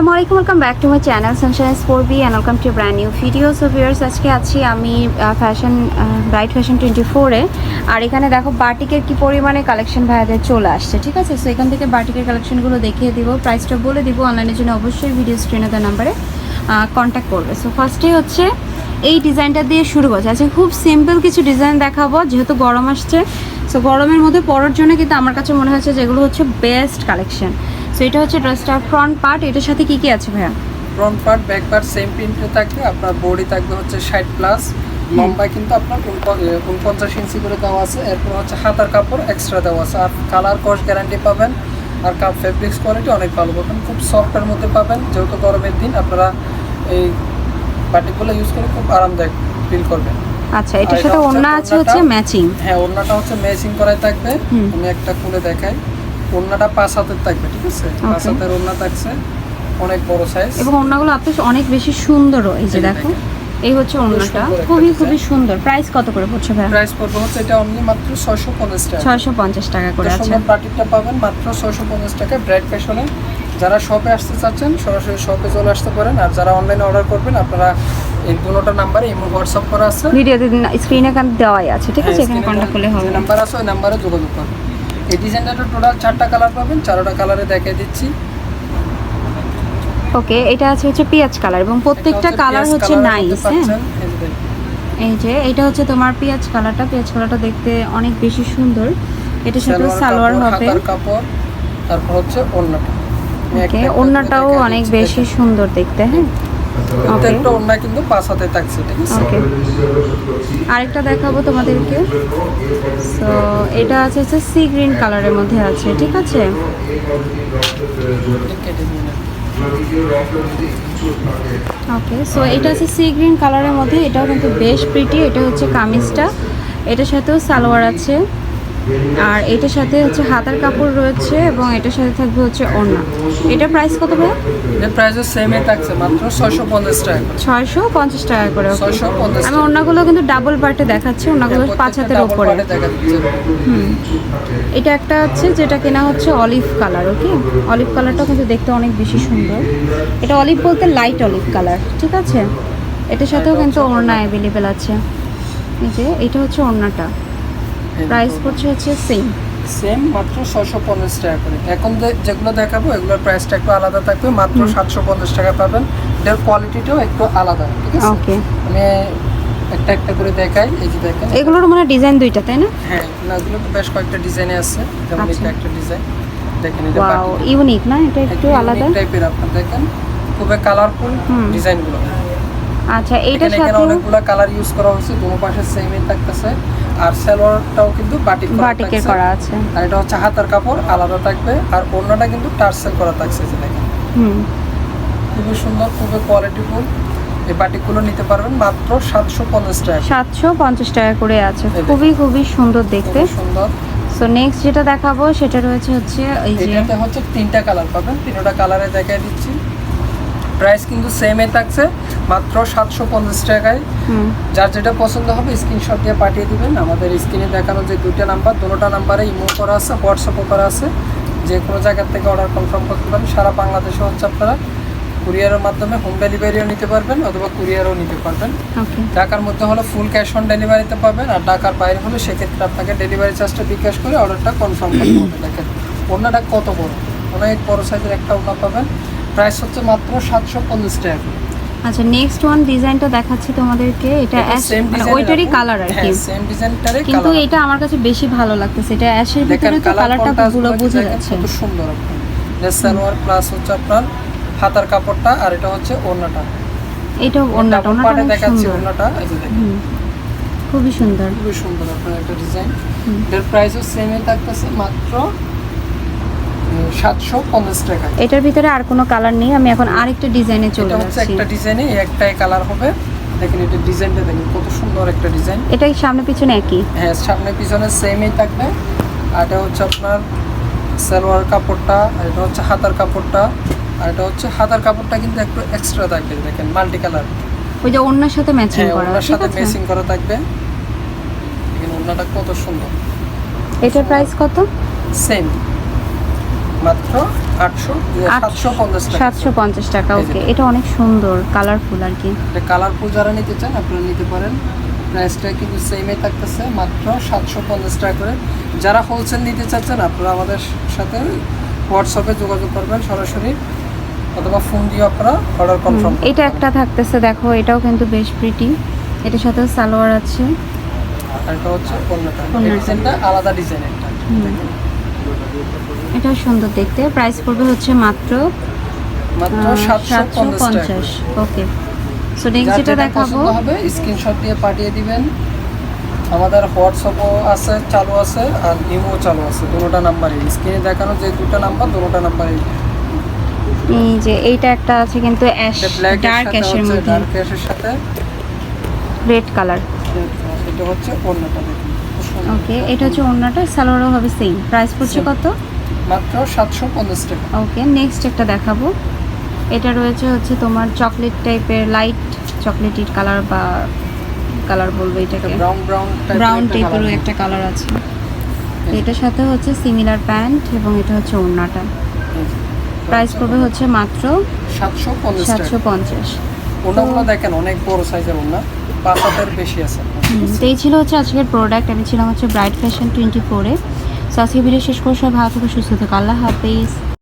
আসসালামু আলাইকুম welcome back to my channel sunshine spore B and welcome to brand new video so viewers আজকে আছি আমি fashion bright fashion twenty ফোরে আর এখানে দেখো বাটিকের কি পরিমাণে কালেকশন ভাইয়াদের চলে আসছে, ঠিক আছে? সো এখান থেকে বাটিকের কালেকশনগুলো দেখিয়ে দিব প্রাইসটা বলে দিব। অনলাইনের জন্য অবশ্যই ভিডিও স্ক্রিনে দেওয়া নাম্বারে কন্ট্যাক্ট করবে। সো ফার্স্টেই হচ্ছে, এই ডিজাইনটা দিয়ে শুরু করছে। আজকে খুব সিম্পল কিছু ডিজাইন দেখাবো, যেহেতু গরম আসছে। সো গরমের মধ্যে পরার জন্য কিন্তু আমার কাছে মনে হচ্ছে যেগুলো হচ্ছে বেস্ট কালেকশন সো এটা হচ্ছে ড্রেসটার ফ্রন্ট পার্ট এটার সাথে কি কি আছে ভাইয়া? Front part back part same প্রিন্টে থাকবে আপনার বডি থাকবে হচ্ছে ষাট প্লাস লম্বা কিন্তু আপনার উনপঞ্চাশ ইঞ্চি করে দেওয়া আছে এরপর হচ্ছে হাতার কাপড় এক্সট্রা দেওয়া আছে। আর কালার কস্ট গ্যারান্টি পাবেন আর কাপ ফেব্রিক্স কোয়ালিটি অনেক ভালো পাবেন খুব সফটের মধ্যে পাবেন যেহেতু গরমের দিন আপনারা এই পার্টিগুলো ইউজ করে খুব আরামদায়ক ফিল করবেন। আচ্ছা এটার সাথে ওড়না আছে হচ্ছে ম্যাচিং হ্যাঁ ওড়নাটা হচ্ছে ম্যাচিং করাই থাকবে আমি একটা খুলে দেখাই। ওড়নাটা পাঁচ হাতের থাকবে ঠিক আছে? পাঁচ. হাতের ওড়না থাকছে অনেক বড় সাইজ এবং ওড়নাগুলো আপনি অনেক বেশি সুন্দরও এই যে দেখো এই হচ্ছে ওড়নাটা। খুবই খুবই সুন্দর। প্রাইস কত করে পড়ছে ভাইয়া? প্রাইস পড়বে হচ্ছে এটা অনলি মাত্র ছয়শো পঞ্চাশ টাকা। ছয়শো পঞ্চাশ টাকা করে আছে সুন্দর পার্টিটা পাবেন মাত্র ছয়শো পঞ্চাশ টাকা ব্রাইট ফ্যাশনে যারা শপে আসতে চাচ্ছেন সরাসরি শপে চলে আসতে পারেন। আর যারা অনলাইনে অর্ডার করবেন আপনারা এই দুটোটা নাম্বারে ইমো হোয়াটসঅ্যাপ করা আছে। ভিডিওতে স্ক্রিনে কান দেওয়াই আছে ঠিক আছে? হ্যাঁ, এখানে screen এ কন্ট্যাক্ট করলে হবে। নাম্বার আছে ওই নাম্বারে যোগাযোগ করবেন। এই ডিজাইনটা টোটাল চারটা কালার পাবেন চারোটা কালারে দেখিয়ে দিচ্ছি। ওকে এটা আছে হচ্ছে পেঁয়াজ কালার এবং প্রত্যেকটা কালার হচ্ছে নাইস হ্যাঁ? এই যে এটা হচ্ছে তোমার পেঁয়াজ কালারটা পেঁয়াজ কালারটা দেখতে অনেক বেশি সুন্দর। এটা সাথে সালোয়ার হবে। কাপড় তারপর হচ্ছে ওড়নাটা। ওকে ওড়নাটাও অনেক বেশি সুন্দর দেখতে হ্যাঁ? প্রত্যেকটা ওড়না কিন্তু পাঁচ হাতে থাকছে ঠিক আছে? ওকে আরেকটা দেখাবো তোমাদেরকে। সো এটা আছে হচ্ছে সি গ্রিন কালারের মধ্যে আছে ঠিক আছে। ওকে সো এটা আছে সি গ্রিন কালারের মধ্যে এটাও কিন্তু বেশ প্রিটি এটা হচ্ছে কামিজটা। এটার সাথেও সালোয়ার আছে আর এটার সাথে হচ্ছে হাতার কাপড় রয়েছে এবং এটার সাথে থাকবে হচ্ছে ওড়না। এটার প্রাইস কত ভাই এর প্রাইসও সেমই থাকছে মাত্র ছয়শো পঞ্চাশ টাকা করে। টাকা আমি কিন্তু ডাবল পার্টে দেখাচ্ছি ওড়নাগুলো পাঁচ হাতের হুম। এটা একটা হচ্ছে যেটা কেনা হচ্ছে অলিভ কালার ওকে অলিভ কালারটা কিন্তু দেখতে অনেক বেশি সুন্দর। এটা অলিভ বলতে লাইট অলিভ কালার ঠিক আছে? এটার সাথেও কিন্তু ওড়না অ্যাভেলেবেল আছে। এই যে এটা হচ্ছে ওড়নাটা। প্রাইস পড়ছে হচ্ছে সেম সেম মাত্র ছয়শো পঞ্চাশ টাকা করে। এখন যেগুলো দেখাবো এগুলোর প্রাইসটা একটু আলাদা থাকবে মাত্র সাতশো পঞ্চাশ টাকা পাবেন। এটার কোয়ালিটিটাও একটু আলাদা ঠিক আছে? আমি একটা একটা করে দেখাই এই যে দেখেন। এগুলোর মানে ডিজাইন দুইটা তাই না? হ্যাঁ না, এগুলো তো বেশ কয়েকটা ডিজাইনে আছে যেমন আচ্ছা। এটা একটা ডিজাইন দেখেন এটা ওয়াও ইউনিক না? এটা একটু আলাদা? টাইপের আপনার দেখেন। খুবই কালারফুল ডিজাইনগুলো আচ্ছা এইটার সাথে অনেকগুলো কালার ইউজ করা হয়েছে দুনো পাশে সেমই থাকতেছে। আর সালোয়ারটাও কিন্তু বাটিক করা বাটিকের করা আছে। আর এটা হচ্ছে হাতার কাপড় আলাদা থাকবে। আর অন্যটা কিন্তু টার্সেল করা থাকছে যে দেখেন। হুম। খুবই সুন্দর খুবই কোয়ালিটিফুল এই বাটিকগুলো নিতে পারবেন মাত্র সাতশো পঞ্চাশ টাকা সাতশো পঞ্চাশ টাকা করে আছে। খুবই খুবই সুন্দর দেখতে। সুন্দর। সো নেক্সট যেটা দেখাবো সেটা রয়েছে হচ্ছে এই যে এটাতে হচ্ছে তিনটা কালার পাবেন। তিনটা কালারে দেখাই দিচ্ছি। প্রাইস কিন্তু সেমই থাকছে মাত্র সাতশো পঞ্চাশ টাকায়। যার যেটা পছন্দ হবে স্ক্রিনশট দিয়ে পাঠিয়ে দিবেন। আমাদের স্ক্রিনে দেখানো যে দুইটা নাম্বার দুটোটা নাম্বারে ইমো করা আছে হোয়াটসঅ্যাপও করা আছে। যে কোনো জায়গার থেকে অর্ডার কনফার্ম করতে পারেন। সারা বাংলাদেশে হচ্ছে আপনারা কুরিয়ারের মাধ্যমে হোম ডেলিভারিও নিতে পারবেন অথবা কুরিয়ারও নিতে পারবেন। ঢাকার মধ্যে হলে ফুল ক্যাশ অন ডেলিভারিতে পাবেন আর ঢাকার বাইরে হলে সেক্ষেত্রে আপনাকে ডেলিভারি চার্জটা বিকাশ করে অর্ডারটা কনফার্ম করতে হবে। দেখেন ওনাটা কত বড়? অনেক বড় সাইজের একটা ওনা পাবেন। প্রাইস হচ্ছে মাত্র সাতশো পঞ্চাশ টাকা আচ্ছা নেক্সট ওয়ান ডিজাইনটা দেখাচ্ছি তোমাদেরকে। এটা মানে ওইটারই কালার আর কি। হ্যাঁ সেম ডিজাইনটারই কিন্তু কালার এটা আমার কাছে বেশি ভালো লাগতেছে। এটা অ্যাশের ভিতরে তো কালারটা পুরো বোঝা যাচ্ছে। কত সুন্দর আপনার এটা সালোয়ার প্লাস হচ্ছে আপনার হাতার কাপড়টা আর এটা হচ্ছে ওড়নাটা। এটা ওড়নাটা ডাবল ওড়নাটা দেখাচ্ছি ওড়নাটা এই যে দেখেন। খুবই সুন্দর। খুবই সুন্দর আপনার একটা ডিজাইন এর প্রাইসও সেমই থাকতেছে মাত্র সাতশো পঞ্চাশ টাকা। এটার ভিতরে আর কোনো কালার নেই আমি এখন আরেকটা ডিজাইনে চলে যাচ্ছি। এটা হচ্ছে একটা ডিজাইনে একটাই কালার হবে। দেখেন এটা ডিজাইনটা দেখেন কত সুন্দর একটা ডিজাইন এটা কি সামনে পিছনে একই? হ্যাঁ সামনে পিছনে সেমই থাকবে। আর এটা হচ্ছে আপনার সালোয়ার কাপড়টা আর এটা হচ্ছে হাতার কাপড়টা। আর এটা হচ্ছে হাতার কাপড়টা কিন্তু একটু এক্সট্রা থাকবে দেখেন মাল্টি কালার ওই যে ওড়নার সাথে ম্যাচিং করা ওনার সাথে মেসিং করা থাকবে। দেখেন ওনাটা কত সুন্দর। এটার প্রাইস কত? সেম মাত্র আটশো সাতশো পঞ্চাশ টাকা। সাতশো পঞ্চাশ টাকা ওকে এটা অনেক সুন্দর কালারফুল আর কি। এটা কালারফুল যারা নিতে চান আপনারা নিতে পারেন। প্রাইসটা কিন্তু সেমই থাকতেছে মাত্র সাতশো পঞ্চাশ টাকা করে। যারা হোলসেল নিতে চাচ্ছেন আপনারা আমাদের সাথে হোয়াটসঅ্যাপে যোগাযোগ করবেন সরাসরি অথবা ফোন দিয়ে আপনারা অর্ডার কনফার্ম এটা একটা থাকতেছে দেখো এটাও কিন্তু বেশ প্রিটি এটার সাথে সালোয়ার আছে। আর এটা হচ্ছে অন্যটা ডিজাইনটা আলাদা ডিজাইন একটা। এটাও সুন্দর দেখতে। প্রাইস পড়বে হচ্ছে মাত্র মাত্র সাতশো সাতশো পঞ্চাশ টাকা পঞ্চাশ। করে। ওকে সো নেক্সট যেটা যেটা দেখাবো হবে স্ক্রিনশট দিয়ে পাঠিয়ে দিবেন। আমাদের হোয়াটসঅ্যাপও আছে চালু আছে আর চালু আছে। দুটোটা নাম্বারই স্ক্রিনে দেখানো যে দুটো নাম্বার দুটোটা নাম্বারই এই যে এইটা একটা আছে কিন্তু অ্যাশ এটা ডার্ক অ্যাশের মধ্যে। ডার্ক অ্যাশের সাথে। রেড কালার এটা হচ্ছে অন্যটা দেখুন। ওকে এটা হচ্ছে অন্যটা সালোয়ারও হবে সেম প্রাইস পড়ছে কত? মাত্র সাতশো পঞ্চাশ টাকা। ওকে নেক্সট একটা দেখাবো। এটা রয়েছে হচ্ছে তোমার চকলেট টাইপের লাইট চকলেটের কালার বা কালার বলব এটাকে। ব্রাউন ব্রাউন ব্রাউন টাইপেরও একটা কালার আছে। এটার সাথে হচ্ছে সিমিলার প্যান্ট এবং এটা হচ্ছে ওড়নাটা। প্রাইস পড়বে হচ্ছে মাত্র সাতশো পঞ্চাশ সাতশো পঞ্চাশ। ওনাগুলো দেখেন অনেক বড় সাইজের ওনা পাঁচ এই ছিল হচ্ছে আজকের প্রোডাক্ট আমি ছিলাম হচ্ছে ব্রাইট ফ্যাশন টোয়েন্টি ফোরে সো আজকে ভিডিও শেষ করে সবাই ভালো থেকে, সুস্থ থেকে। আল্লাহ হাফিজ।